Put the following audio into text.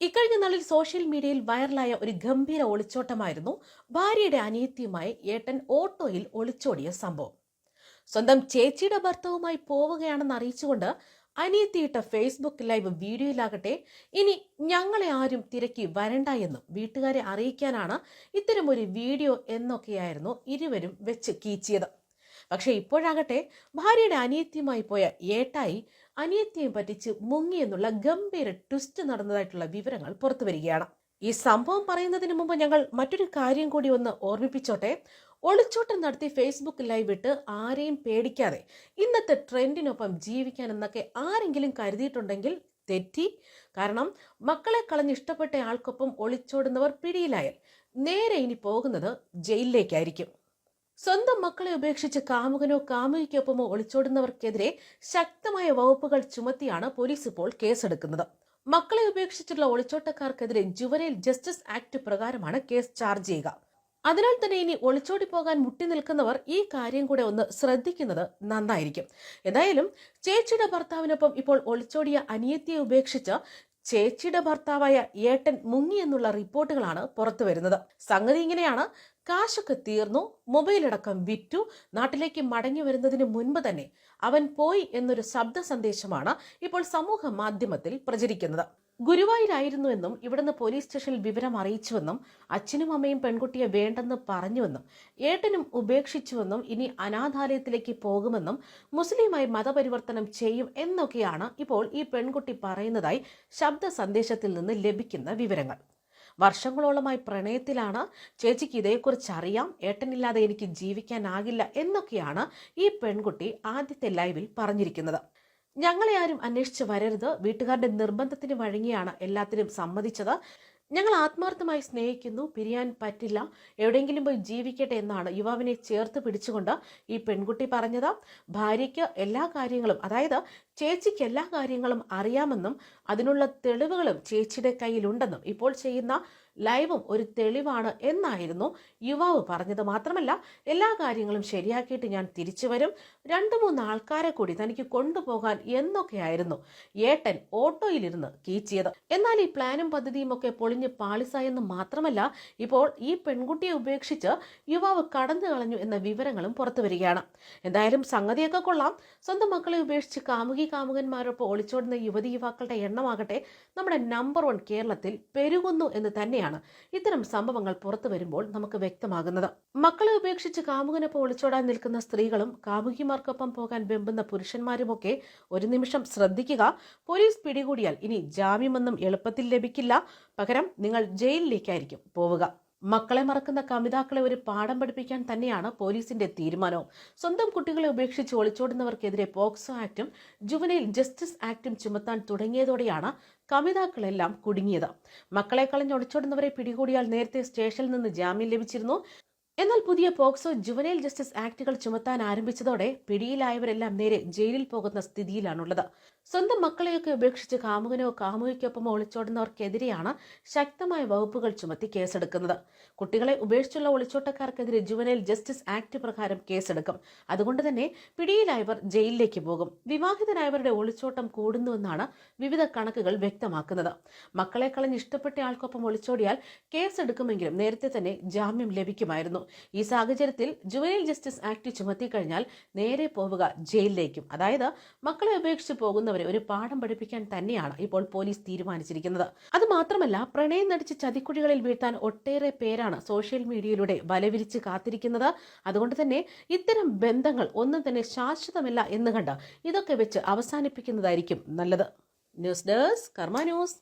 ഇക്കഴിഞ്ഞ നാളിൽ സോഷ്യൽ മീഡിയയിൽ വൈറലായ ഒരു ഗംഭീര ഒളിച്ചോട്ടമായിരുന്നു ഭാര്യയുടെ അനിയത്തിയുമായി ഏട്ടൻ ഓട്ടോയിൽ ഒളിച്ചോടിയ സംഭവം. സ്വന്തം ചേച്ചിയുടെ ഭർത്താവുമായി പോവുകയാണെന്ന് അറിയിച്ചുകൊണ്ട് അനിയത്തിയിട്ട ഫേസ്ബുക്ക് ലൈവ് വീഡിയോയിലാകട്ടെ ഇനി ഞങ്ങളെ ആരും തിരക്കി വരണ്ട എന്നും വീട്ടുകാരെ അറിയിക്കാനാണ് ഇത്തരമൊരു വീഡിയോ എന്നൊക്കെയായിരുന്നു ഇരുവരും വെച്ച് കീച്ചിയത്. പക്ഷെ ഇപ്പോഴാകട്ടെ ഭാര്യയുടെ അനിയത്തിയുമായി പോയ ഏട്ടായി അനിയത്തിയെ പറ്റിച്ച് മുങ്ങിയെന്നുള്ള ഗംഭീര ട്വിസ്റ്റ് നടന്നതായിട്ടുള്ള വിവരങ്ങൾ പുറത്തു വരികയാണ്. ഈ സംഭവം പറയുന്നതിന് മുമ്പ് ഞങ്ങൾ മറ്റൊരു കാര്യം കൂടി ഒന്ന് ഓർമ്മിപ്പിച്ചോട്ടെ. ഒളിച്ചോട്ടം നടത്തി ഫേസ്ബുക്ക് ലൈവ് ഇട്ട് ആരെയും പേടിക്കാതെ ഇന്നത്തെ ട്രെൻഡിനൊപ്പം ജീവിക്കാൻ എന്നൊക്കെ ആരെങ്കിലും കരുതിയിട്ടുണ്ടെങ്കിൽ തെറ്റി. കാരണം മക്കളെ കളഞ്ഞ് ഇഷ്ടപ്പെട്ട ആൾക്കൊപ്പം ഒളിച്ചോടുന്നവർ പിടിയിലായാൽ നേരെ ഇനി പോകുന്നത് ജയിലിലേക്കായിരിക്കും. സ്വന്തം മക്കളെ ഉപേക്ഷിച്ച് കാമുകനോ കാമുകിക്കൊപ്പമോ ഒളിച്ചോടുന്നവർക്കെതിരെ ശക്തമായ വകുപ്പുകൾ ചുമത്തിയാണ് പോലീസ് ഇപ്പോൾ കേസെടുക്കുന്നത്. മക്കളെ ഉപേക്ഷിച്ചിട്ടുള്ള ഒളിച്ചോട്ടക്കാർക്കെതിരെ ജുവനൈൽ ജസ്റ്റിസ് ആക്ട് പ്രകാരമാണ് കേസ് ചാർജ് ചെയ്യുക. അതിനാൽ തന്നെ ഇനി ഒളിച്ചോടി പോകാൻ മുട്ടി നിൽക്കുന്നവർ ഈ കാര്യം കൂടെ ഒന്ന് ശ്രദ്ധിക്കുന്നത് നന്നായിരിക്കും. എന്തായാലും ചേച്ചിയുടെ ഭർത്താവിനൊപ്പം ഇപ്പോൾ ഒളിച്ചോടിയ അനിയത്തിയെ ഉപേക്ഷിച്ച് ചേച്ചിയുടെ ഭർത്താവായ ഏട്ടൻ മുങ്ങി എന്നുള്ള റിപ്പോർട്ടുകളാണ് പുറത്തു വരുന്നത് സംഗതി ഇങ്ങനെയാണ്. കാശൊക്കെ തീർന്നു മൊബൈലടക്കം വിറ്റു നാട്ടിലേക്ക് മടങ്ങി വരുന്നതിന് മുൻപ് തന്നെ അവൻ പോയി എന്നൊരു ശബ്ദ സന്ദേശമാണ് ഇപ്പോൾ സമൂഹ മാധ്യമത്തിൽ പ്രചരിക്കുന്നത്. ഗുരുവായൂരായിരുന്നുവെന്നും ഇവിടുന്ന് പോലീസ് സ്റ്റേഷനിൽ വിവരം അറിയിച്ചുവെന്നും അച്ഛനും അമ്മയും പെൺകുട്ടിയെ വേണ്ടെന്ന് പറഞ്ഞുവെന്നും ഏട്ടനും ഉപേക്ഷിച്ചുവെന്നും ഇനി അനാഥാലയത്തിലേക്ക് പോകുമെന്നും മുസ്ലിമായി മതപരിവർത്തനം ചെയ്യും എന്നൊക്കെയാണ് ഇപ്പോൾ ഈ പെൺകുട്ടി പറയുന്നതായി ശബ്ദ സന്ദേശത്തിൽ നിന്ന് ലഭിക്കുന്ന വിവരങ്ങൾ. വർഷങ്ങളോളമായി പ്രണയത്തിലാണ്. ചേച്ചിക്ക് ഇതേക്കുറിച്ച് അറിയാം. ഏട്ടനില്ലാതെ എനിക്ക് ജീവിക്കാനാകില്ല എന്നൊക്കെയാണ് ഈ പെൺകുട്ടി ആദ്യത്തെ ലൈവിൽ പറഞ്ഞിരിക്കുന്നത്. ഞങ്ങളെ ആരും അന്വേഷിച്ച് വരരുത്. വീട്ടുകാരുടെ നിർബന്ധത്തിന് വഴങ്ങിയാണ് എല്ലാത്തിനും സമ്മതിച്ചത്. ഞങ്ങൾ ആത്മാർത്ഥമായി സ്നേഹിക്കുന്നു പിരിയാൻ പറ്റില്ല എവിടെയെങ്കിലും പോയി ജീവിക്കട്ടെ എന്നാണ് യുവാവിനെ ചേർത്ത് പിടിച്ചുകൊണ്ട് ഈ പെൺകുട്ടി പറഞ്ഞത്. ഭാര്യയ്ക്ക് എല്ലാ കാര്യങ്ങളും അതായത് ചേച്ചിക്ക് എല്ലാ കാര്യങ്ങളും അറിയാമെന്നും അതിനുള്ള തെളിവുകളും ചേച്ചിയുടെ കയ്യിലുണ്ടെന്നും ഇപ്പോൾ ചെയ്യുന്ന ലൈവും ഒരു തെളിവാണ് എന്നായിരുന്നു യുവാവ് പറഞ്ഞത്. മാത്രമല്ല എല്ലാ കാര്യങ്ങളും ശരിയാക്കിയിട്ട് ഞാൻ തിരിച്ചു വരും. രണ്ടു മൂന്ന് ആൾക്കാരെ കൂടി തനിക്ക് കൊണ്ടുപോകാൻ എന്നൊക്കെയായിരുന്നു ഏട്ടൻ ഓട്ടോയിലിരുന്ന് കീച്ചിയത്. എന്നാൽ ഈ പ്ലാനും പദ്ധതിയും ഒക്കെ പൊളിഞ്ഞ് പാളിസായെന്ന് മാത്രമല്ല ഇപ്പോൾ ഈ പെൺകുട്ടിയെ ഉപേക്ഷിച്ച് യുവാവ് കടന്നു കളഞ്ഞു എന്ന വിവരങ്ങളും പുറത്തു വരികയാണ്. എന്തായാലും സംഗതിയൊക്കെ കൊള്ളാം. സ്വന്തം മക്കളെ ഉപേക്ഷിച്ച് കാമുകി കാമുകന്മാരൊപ്പം ഒളിച്ചോടുന്ന യുവതി യുവാക്കളുടെ എണ്ണമാകട്ടെ നമ്മുടെ നമ്പർ വൺ കേരളത്തിൽ പെരുകുന്നു എന്ന് തന്നെയാണ് ഇത്തരം സംഭവങ്ങൾ പുറത്തു വരുമ്പോൾ നമുക്ക് വ്യക്തമാകുന്നത്. മക്കളെ ഉപേക്ഷിച്ച് കാമുകനൊപ്പം ഒളിച്ചോടാൻ നിൽക്കുന്ന സ്ത്രീകളും കാമുകിമാർക്കൊപ്പം പോകാൻ വെമ്പുന്ന പുരുഷന്മാരുമൊക്കെ ഒരു നിമിഷം ശ്രദ്ധിക്കുക. പോലീസ് പിടികൂടിയാൽ ഇനി ജാമ്യമൊന്നും എളുപ്പത്തിൽ ലഭിക്കില്ല. പകരം നിങ്ങൾ ജയിലിലേക്കായിരിക്കും പോവുക. മക്കളെ മറക്കുന്ന കമിതാക്കളെ ഒരു പാഠം പഠിപ്പിക്കാൻ തന്നെയാണ് പോലീസിന്റെ തീരുമാനവും. സ്വന്തം കുട്ടികളെ ഉപേക്ഷിച്ച് ഒളിച്ചോടുന്നവർക്കെതിരെ പോക്സോ ആക്ടും ജുവനൈൽ ജസ്റ്റിസ് ആക്ടും ചുമത്താൻ തുടങ്ങിയതോടെയാണ് കമിതാക്കളെല്ലാം കുടുങ്ങിയത്. മക്കളെ കളഞ്ഞ് ഒളിച്ചോടുന്നവരെ പിടികൂടിയാൽ നേരത്തെ സ്റ്റേഷനിൽ നിന്ന് ജാമ്യം ലഭിച്ചിരുന്നു. എന്നാൽ പുതിയ പോക്സോ ജുവനൈൽ ജസ്റ്റിസ് ആക്ടുകൾ ചുമത്താൻ ആരംഭിച്ചതോടെ പിടിയിലായവരെല്ലാം നേരെ ജയിലിൽ പോകുന്ന സ്ഥിതിയിലാണുള്ളത്. സ്വന്തം മക്കളെയൊക്കെ ഉപേക്ഷിച്ച് കാമുകനോ കാമുകിക്കൊപ്പമോ ഒളിച്ചോടുന്നവർക്കെതിരെയാണ് ശക്തമായ വകുപ്പുകൾ ചുമത്തി കേസെടുക്കുന്നത്. കുട്ടികളെ ഉപേക്ഷിച്ചുള്ള ഒളിച്ചോട്ടക്കാർക്കെതിരെ ജുവനൈൽ ജസ്റ്റിസ് ആക്ട് പ്രകാരം കേസെടുക്കും. അതുകൊണ്ട് തന്നെ പിടിയിലായവർ ജയിലിലേക്ക് പോകും. വിവാഹിതനായവരുടെ ഒളിച്ചോട്ടം കൂടുന്നുവെന്നാണ് വിവിധ കണക്കുകൾ വ്യക്തമാക്കുന്നത്. മക്കളെ കളഞ്ഞ് ഇഷ്ടപ്പെട്ട ആൾക്കൊപ്പം ഒളിച്ചോടിയാൽ കേസെടുക്കുമെങ്കിലും നേരത്തെ തന്നെ ജാമ്യം ലഭിക്കുമായിരുന്നു. ഈ സാഹചര്യത്തിൽ ജുവനൈൽ ജസ്റ്റിസ് ആക്ട് ചുമത്തിക്കഴിഞ്ഞാൽ നേരെ പോവുക ജയിലിലേക്കും. അതായത് മക്കളെ ഉപേക്ഷിച്ച് പോകുന്നവരെ ഒരു പാഠം പഠിപ്പിക്കാൻ തന്നെയാണ് ഇപ്പോൾ പോലീസ് തീരുമാനിച്ചിരിക്കുന്നത്. അത് മാത്രമല്ല പ്രണയം നടിച്ച് ചതിക്കുഴികളിൽ വീഴ്ത്താൻ ഒട്ടേറെ പേരാണ് സോഷ്യൽ മീഡിയയിലൂടെ വലവിരിച്ച് കാത്തിരിക്കുന്നത്. അതുകൊണ്ട് തന്നെ ഇത്തരം ബന്ധങ്ങൾ ഒന്നും തന്നെ ശാശ്വതമല്ല എന്ന് കണ്ട് ഇതൊക്കെ വെച്ച് അവസാനിപ്പിക്കുന്നതായിരിക്കും നല്ലത്. News desk Karma news.